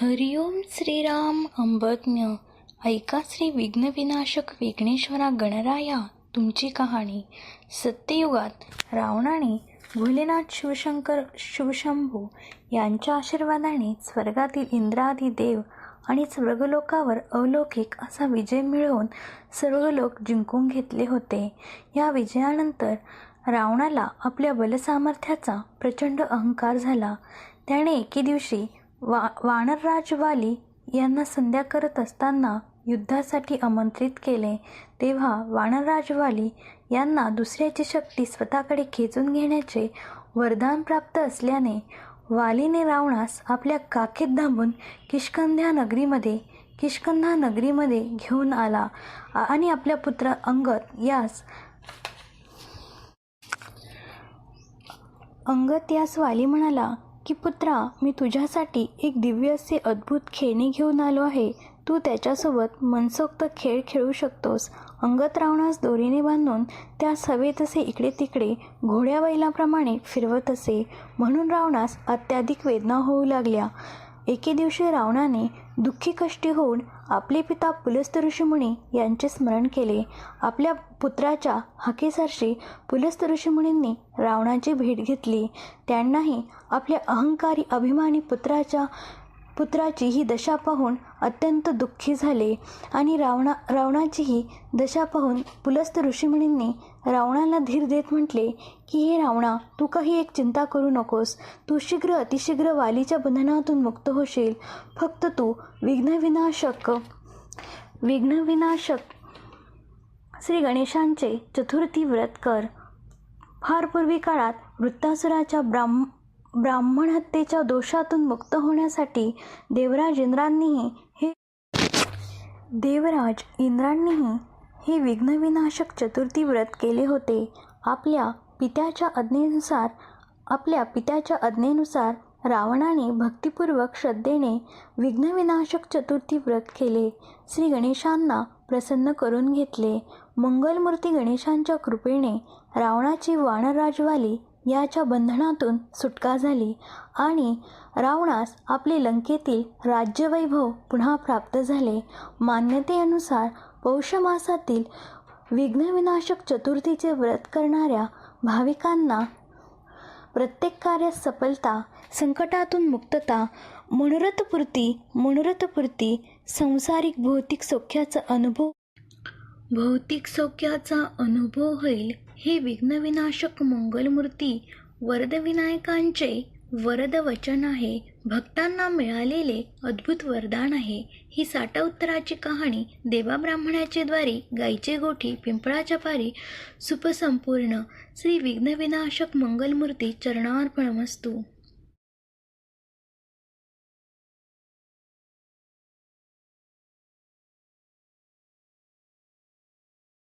हरिओम श्रीराम अंबज्ञ ऐका श्री विघ्नविनाशक विघ्नेश्वरा गणराया तुमची कहाणी. सत्ययुगात रावणाने भोलेनाथ शिवशंकर शिवशंभू यांच्या आशीर्वादाने स्वर्गातील इंद्रादी देव आणि स्वर्गलोकावर अलौकिक असा विजय मिळवून स्वर्गलोक जिंकून घेतले होते. या विजयानंतर रावणाला आपल्या बलसामर्थ्याचा प्रचंड अहंकार झाला. त्याने एके दिवशी वा वानरराज वाली यांना संध्या करत असताना युद्धासाठी आमंत्रित केले तेव्हा वानरराज वाली यांना दुसऱ्याची शक्ती स्वतःकडे खेचून घेण्याचे वरदान प्राप्त असल्याने वालीने रावणास आपल्या काखेत धांबून किष्कंध्या नगरीमध्ये किष्कंधा नगरीमध्ये घेऊन आला आणि आपल्या पुत्र अंगत यास अंगत यास वाली म्हणाला की पुत्रा मी तुझ्यासाठी एक दिव्य असे अद्भुत खेळणी घेऊन आलो आहे. तू त्याच्यासोबत मनसोक्त खेळ खेळू शकतोस. अंगत रावणास दोरीने बांधून त्यास हवे तसे इकडे तिकडे घोड्या बैलाप्रमाणे फिरवत असे. म्हणून रावणास अत्याधिक वेदना होऊ लागल्या. एके दिवशी रावणाने दुःखी कष्टी होऊन आपले पिता पुलस्त ऋषीमुनी यांचे स्मरण केले. आपल्या पुत्राच्या हाकेसारशी पुलस्त ऋषीमुनींनी रावणाची भेट घेतली. त्यांनाही आपल्या अहंकारी अभिमानी पुत्राच्या पुत्राची ही दशा पाहून अत्यंत दुःखी झाले आणि रावणा रावणाची ही दशा पाहून पुलस्त ऋषीमुनींनी रावणाला धीर देत म्हटले की हे रावणा तू काही एक चिंता करू नकोस. तू शीघ्र अतिशीघ्र वालीच्या बंधनातून मुक्त होशील. फक्त तू विघ्नविनाशक विघ्नविनाशक श्री गणेशांचे चतुर्थी व्रत कर. फार पूर्वी काळात वृत्तासुराच्या ब्राह्म ब्राह्मण हत्येच्या दोषातून मुक्त होण्यासाठी देवराज इंद्रांनीही हे देवराज इंद्रांनीही हे विघ्नविनाशक चतुर्थी व्रत केले होते. आपल्या पित्याच्या आज्ञेनुसार आपल्या पित्याच्या आज्ञेनुसार रावणाने भक्तिपूर्वक श्रद्धेने विघ्नविनाशक चतुर्थी व्रत केले. श्री गणेशांना प्रसन्न करून घेतले. मंगलमूर्ती गणेशांच्या कृपेने रावणाची वानरराजवाली याच्या बंधनातून सुटका झाली आणि रावणास आपले लंकेतील राज्यवैभव पुन्हा प्राप्त झाले. मान्यतेनुसार पौष मासातील विघ्नविनाशक चतुर्थीचे व्रत करणाऱ्या भाविकांना प्रत्येक कार्यात सफलता संकटातून मुक्तता मनोरथपूर्ती मनोरथपूर्ती संसारिक भौतिक सौख्याचा अनुभव भौतिक सौख्याचा अनुभव होईल हे विघ्नविनाशक मंगलमूर्ती वरदविनायकांचे वरद वचन आहे. भक्तांना मिळालेले अद्भुत वरदान आहे. ही साठा उत्तराची कहाणी देवा ब्राह्मणाचे द्वारे गायचे गोठी पिंपळाच्या पारी सुपसंपूर्ण श्री विघ्नविनाशक मंगलमूर्ती चरणार्पणमस्तू